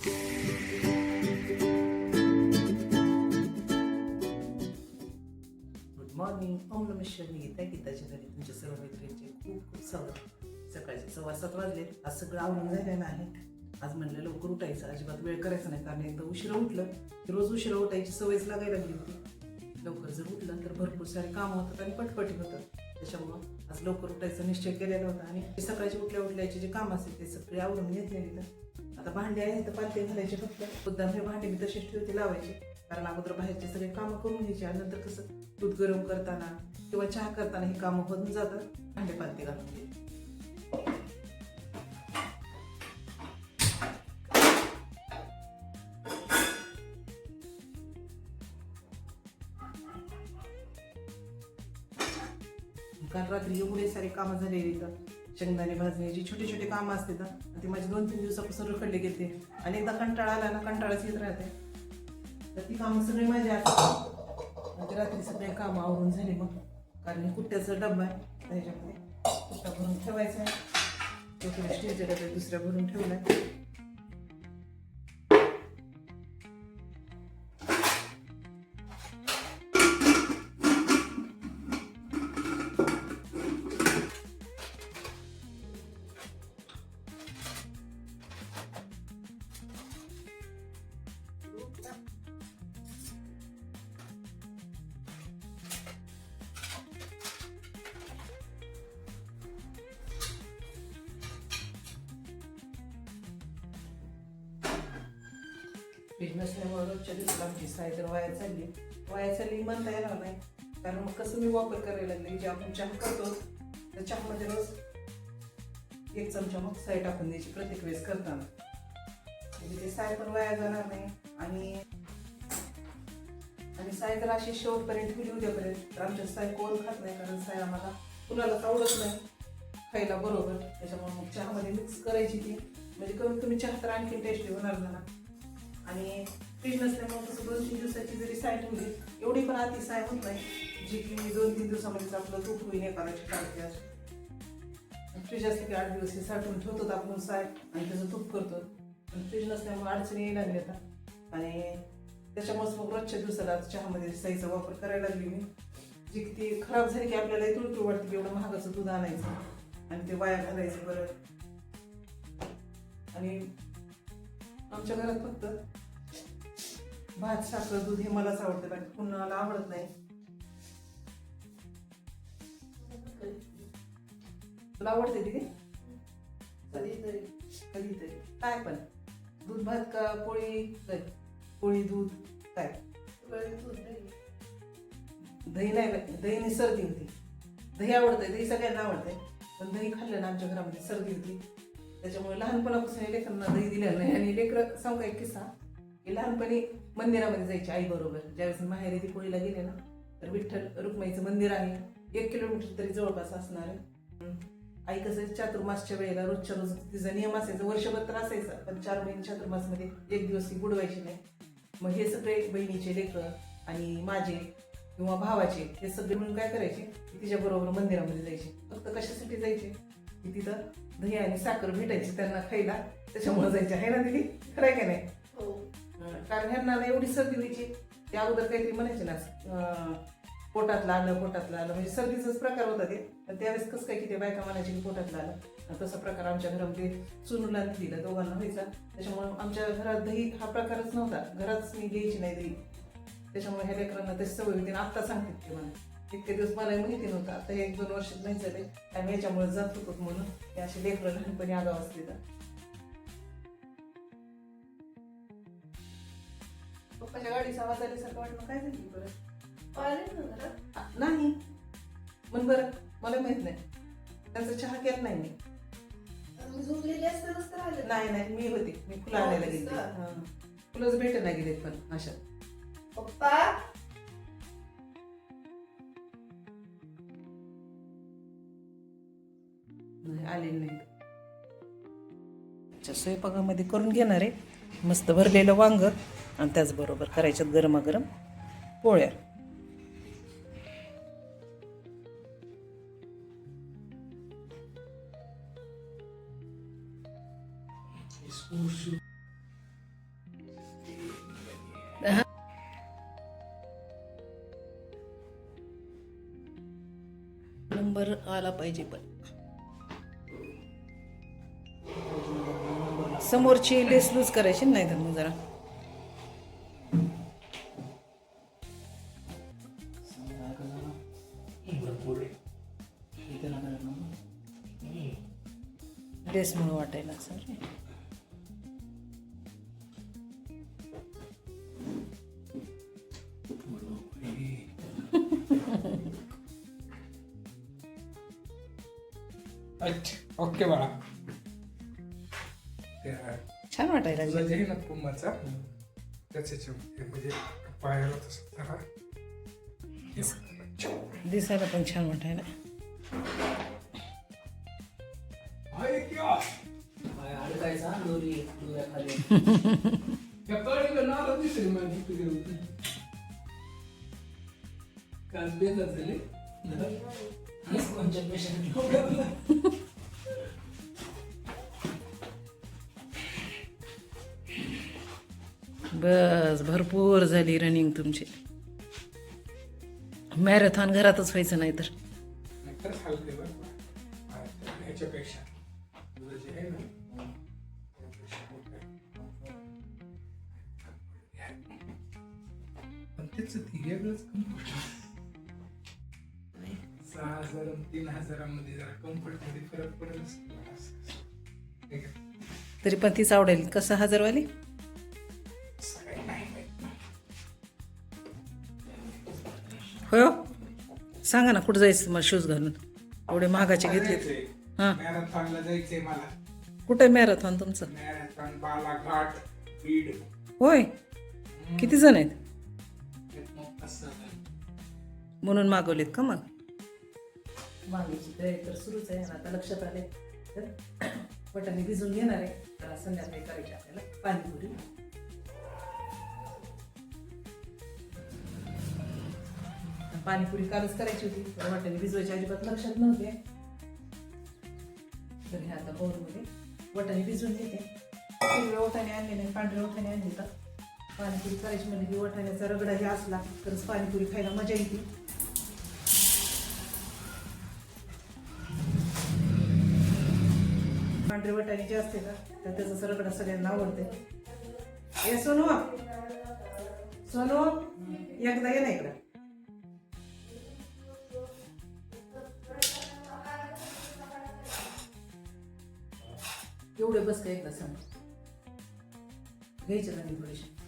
Good morning ओम नम शिवाय मी गीता गीताच्या घरी तुमच्या सर्व मैत्रिणींचे खूप खूप स्वागत सकाळचे सव्वा सात वाजले. आज सगळं आवडून झालेलं आहे. आज म्हणलं लवकर उठायचं. अजिबात वेळ करायचा नाही. कारण एकदा उशिरा उठलं की रोज उशिरा उठायची सवयच लागायला लागली होती. लवकर जर उठलं तर भरपूर सारे कामं होतात आणि पटपटी होतात. त्याच्यामुळं आज लवकर उठायचा निश्चय केलेला होता. आणि सकाळची उठल्या उठल्याचे जे काम असेल ते सगळे आवडून घेतलेले तर आता भांडे आहे तर पालते घालायचे फक्त. मुद्दाम हे भांडे मी तसेच ठेवते लावायचे. कारण अगोदर बाहेरचे सगळे कामं करून घ्यायचे आणि नंतर कसं दूध गरम करताना किंवा चहा करताना ही कामं होऊन जातात भांडे पालते घालून. घ्यायचे काल रात्री एवढे सारे कामं झालेली तर शेंगदाणे भाजण्याची छोटे छोटे कामं असते ना ते माझे दोन तीन दिवसापासून रखडले गेले आणि एकदा कंटाळा आला ना कंटाळाच येत राहते. तर ती कामं सगळी माझी असतात रात्री सगळे कामं आवरून झाली मग. कारण कुट्ट्याचा डब्बा आहे त्याच्यामध्ये कुट्टा भरून ठेवायचा आहे. तो स्टीलच्या डब्यात दुसऱ्या भरून ठेवला आहे बिझनेस रोजच्या दिवसाला आमची साय तर वाया चालली. वाया चालली म्हणता येणार नाही. कारण मग कसं मी वापर करायला लागले? जे आपण चहा करतो तर चहामध्ये रोज एक चमचा मग साय टाकून द्यायची प्रत्येक वेळेस करताना. म्हणजे ते साय पण वाया जाणार नाही. आणि आणि साय तर अशी शेवटपर्यंत ठेवली उद्यापर्यंत. तर आमच्या साय कोण खात नाही कारण साय आम्हाला कुणालाच आवडत नाही. खायला बरोबर. त्याच्यामुळे मग चहामध्ये मिक्स करायची ती. म्हणजे कमीत कमी चहा तर आणखी टेस्टी होणार ना आणि फ्रीज नसल्यामुळे तसं दोन तीन दिवसाची जरी साईट होईल एवढी पण आधी साय होत नाही जी की मी दोन तीन दिवसामध्येच आपलं तूप होईल एखाद्याची काढते फ्रीज असते की आठ दिवस साठवून ठेवतो आपण साय आणि त्याचं तूप करतो पण फ्रीज नसल्यामुळे अडचणी येईल लागली आता. आणि त्याच्यामुळेच मग रोजच्या दिवसाला चहामध्ये साईचा वापर करायला लागली मी. जी की ती खराब झाली की आपल्याला तुळतुळ वाटते की एवढं महागाचं दूध आणायचं आणि ते वाया घालायचं बरं आणि आमच्या घरात फक्त भात साखर दूध हे मलाच आवडतं बाकी कुणाला आवडत नाही. तुला आवडते तिथे कधीतरी कधीतरी काय पण. दूध भात का पोळी? पोळी दूध काय? दही. नाही दहीने सर्दी होती. दही आवडते दही सगळ्यांना आवडते पण दही खाल्लं ना आमच्या घरामध्ये सर्दी होती. त्याच्यामुळे लहानपणापासून लेकरांना दही दिलेलं नाही. आणि लेकरं सांगू एक किस्सा? लहानपणी मंदिरामध्ये जायची आई बरोबर. ज्यावेळेस माहेरी ती पोळीला गेले ना तर विठ्ठल रुक्माईचं मंदिर आहे. एक किलोमीटर तरी जवळपास असणार आई कसं चातुर्मासच्या वेळेला रोजच्या रोज तिचा नियम असायचा वर्षभर तर असायचा पण चार महिने चातुर्मासमध्ये एक दिवस ती बुडवायची नाही. मग हे सगळे बहिणीचे लेकर आणि माझे किंवा भावाचे हे सगळे मिळून काय करायचे तिच्या बरोबर मंदिरामध्ये जायचे. फक्त कशासाठी जायचे? की तिथं दही आणि साखर भेटायची त्यांना खायला. त्याच्यामुळे जायचे. आहे ना दिदी? खरं आहे का नाही? कारण ह्यांना ना एवढी सर्दी व्हायची ते अगोदर काहीतरी म्हणायचे ना अं, पोटातलं आलं पोटातलं आलं म्हणजे सर्दीचाच प्रकार होता ते. पण त्यावेळेस कसं काय की ते बायका म्हणायची की पोटातलं आलं. तसा प्रकार आमच्या घरामध्ये चुनूला दिला दोघांना व्हायचा. त्याच्यामुळे आमच्या घरात दही हा प्रकारच नव्हता. घरातच मी घ्यायची नाही दही. त्याच्यामुळे ह्या लेकरांना तशी सवय होती आणि आत्ता सांगते ते मला. इतके दिवस मला माहिती नव्हतं. आता हे एक दोन वर्ष नाही झाले. आणि याच्यामुळे जात होतो म्हणून हे असे लेकरं लहानपणी आगाव देतात तर पप्पाच्या गाडीचा आवाज आल्यासारखं वाटलं. काय झाली बरं? नाही. मग बरं मला माहीत नाही. त्यांचा चहा केला नाही मी. झोपलेली असतानाच तर आले. नाही नाही मी होते. मी फुलं आणायला गेले. असं? फुलंच भेट नाही गेलेत पण अशा. पप्पा? नाही आलेले नाही अच्छा स्वयंपाकामध्ये करून घेणार आहे. मस्त भरलेलं वांग. आणि त्याचबरोबर करायच्या गरमागरम पोळ्या. नंबर आला पाहिजे पण. समोरची लेस लूज करायची नाही तर मग जरा. ड्रेसमुळे वाटायला असं रे अच्छा ओके बाळा. छान वाटायला लागलं आहे ना पुमाचा त्याच्या म्हणजे पायाला तसं जरा हे वाटतं. अच्छा. दिसायला पण छान वाटायला बस भरपूर झाली रनिंग तुमची. मॅरेथॉन घरातच व्हायचं नाही तर पण त्याचं ते वेगळंच कम्फर्ट सहा हजार आणि तीन हजारामध्ये जरा कम्फर्टमध्ये फरक पडेल ठीक आहे. तरी पण तीच आवडेल. कसं हजारवाली? माहीत. होय हो? सांगा ना कुठं जायचं मला शूज घालून? एवढे महागाचे घेतले. हां. मॅरेथॉनला जायचंय मला. कुठे मॅरेथॉन तुमचं? मॅरेथॉन बालाघाट बीड. होय. किती जण आहेत? म्हणून मागवलेत का मग? मागवायची तयारी तर सुरूच आहे. आता लक्षात आले तर बटाणे भिजून घेणार आहे. संध्याकाळी करायची आपल्याला पाणीपुरी. पाणीपुरी कालच करायची होती. पण वाटाणे भिजवायची अजिबात लक्षात नव्हते. तर हे आता बोरमध्ये वटाने भिजवून घेते. हिरव्या वटाणे आणले नाही पांढऱ्या वटाणे आणले तर. पाणीपुरी करायची म्हणजे की वटाण्याचा रगडा हे असला तरच पाणीपुरी खायला मजा येते. पांढरे वटाणे जे असते का तर त्याचं सरकडं सगळ्यांना आवडते. ए सोनू सोनू एकदा ये ना इकडं. एवढे बस का एकदा सांग. घ्यायचे ना मी थोडेसे?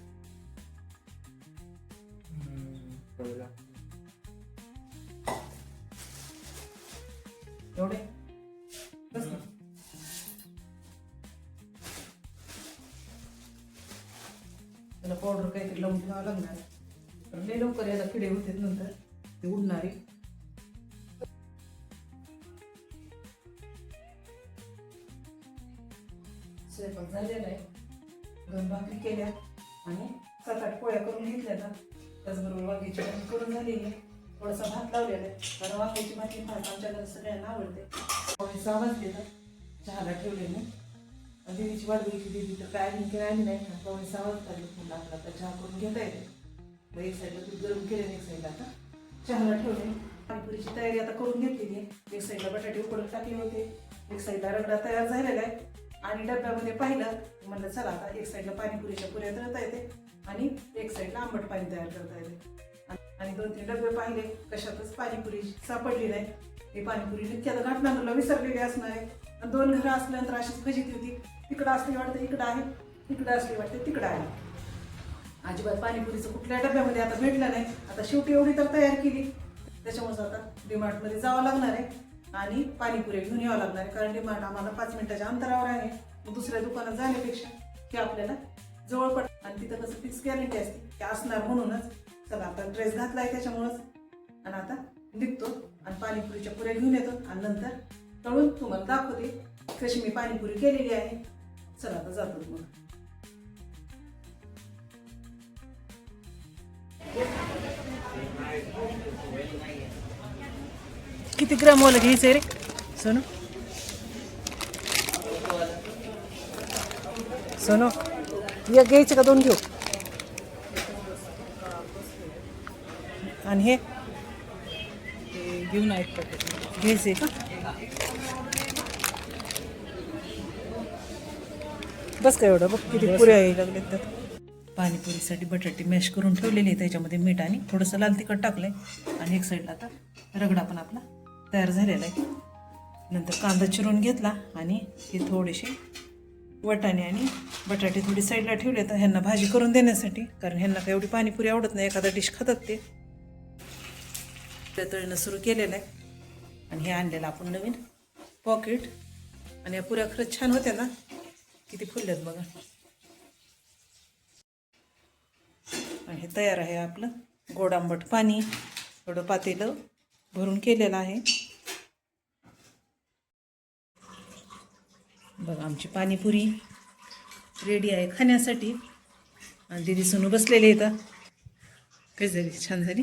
त्याला पावडर काहीतरी लावून ठेवावं लागणार. पण लय लवकर याला किडे होते नंतर. ते उडणारे. स्वयंपाक झालेला आहे. दोन भाकरी केल्या आणि सात आठ पोळ्या करून घेतल्या तर त्याचबरोबर वांग्याची भाजी करून झालेली आहे. थोडासा भात लावलेला आहे. कारण वांग्याची भाजी भात आमच्या घरात सगळ्यांना आवडते. सहा वाजले तर चहाला ठेवले मी आणि दीदीची वाट बघितली दीदी तर काय अजून काही आली नाही थोडीसं आवाज काढली म्हणलं आपला आता चहा करून घेता येते मग एक साईडला दूध गरम केले एक साईडला आता चहाला ठेवले. पाणीपुरीची तयारी आता करून घेतलेली आहे. एक साईडला बटाटे उकडून टाकले होते. एक साईडला रगडा तयार झालेला आहे. आणि डब्यामध्ये पाहिलं म्हणलं चला आता एक साईडला पाणीपुरीच्या पुऱ्या धरता येते आणि एक साईडला आंबट पाणी तयार करता येते. आणि दोन तीन डबे पाहिले कशातच पाणीपुरी सापडली नाही. ही पाणीपुरी नित्याला घाटनांदूरला विसरलेली असणार आहे. आणि दोन घरं असल्यानंतर अशीच फजिती होती. तिकडं असली वाटतं इकडं आहे इकडं असली वाटते तिकडं आहे. अजिबात पाणीपुरीचं कुठल्या डब्यामध्ये आता भेटलं नाही. आता शेवटी एवढी तर तयार केली. त्याच्यामुळे आता डिमार्टमध्ये जावं लागणार आहे आणि पाणीपुरी घेऊन यावं लागणार आहे कारण डिमार्ट आम्हाला पाच मिनिटाच्या अंतरावर आहे. मग दुसऱ्या दुकानात जाण्यापेक्षा हे आपल्याला जवळ पड आणि तिथं कसं फिक्स गॅरंटी असते की असणार म्हणूनच चला आता ड्रेस घातलाय त्याच्यामुळंच. आणि आता निघतो आणि पाणीपुरीच्या पुऱ्या घेऊन येतो. आणि नंतर तळून तुम्हाला दाखवते कशी मी पाणीपुरी केलेली आहे. चला आता जातो मग. किती ग्राम वाला घ्यायचंय रे? सोनू? सोनू एक घ्यायचं का दोन घेऊ? आणि हे? घेऊन आहेत घ्यायचे का? बस काय एवढं? बघ किती पुऱ्या यायला लागल्यात त्यात. पाणीपुरीसाठी बटाटे मॅश करून ठेवलेली आहे त्याच्यामध्ये मीठ आणि थोडंसं लाल तिखट टाकलं आहे आणि एक साईडला आता रगडा पण आपला तयार झालेला आहे. नंतर कांदा चिरून घेतला आणि हे थोडेसे वटाणे आणि बटाटे थोडी साईडला ठेवले तर ह्यांना भाजी करून देण्यासाठी. कारण ह्यांना काय एवढी पाणीपुरी आवडत नाही एखादा डिश खातात ते. त्या तळीनं सुरू केलेलं आहे. आणि हे आणलेलं आपण नवीन पॉकेट आणि या पुऱ्या खरंच छान होत्या ना. किती फुलल्यात बघा. हे तयार आहे आपलं गोड आंबट पाणी. थोडं पातेलं भरून केलेलं आहे. बघा आमची पाणीपुरी रेडी आहे खाण्यासाठी. आणि दिदी सोनू बसलेले इथं कशी झाली? छान झाली?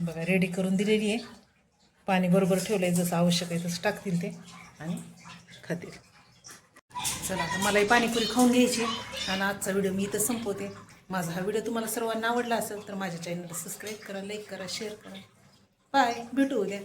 बघा रेडी करून दिलेली आहे. पाणी बरोबर ठेवलं आहे जसं आवश्यक आहे तसं टाकतील ते. आणि खातील चला आता मलाही पाणीपुरी खाऊन घ्यायची आणि आजचा व्हिडिओ मी इथं संपवते. माझा हा व्हिडिओ तुम्हाला सर्वांना आवडला असेल तर माझ्या चॅनलला सबस्क्राईब करा लाईक करा शेअर करा. बाय भेटू उद्या.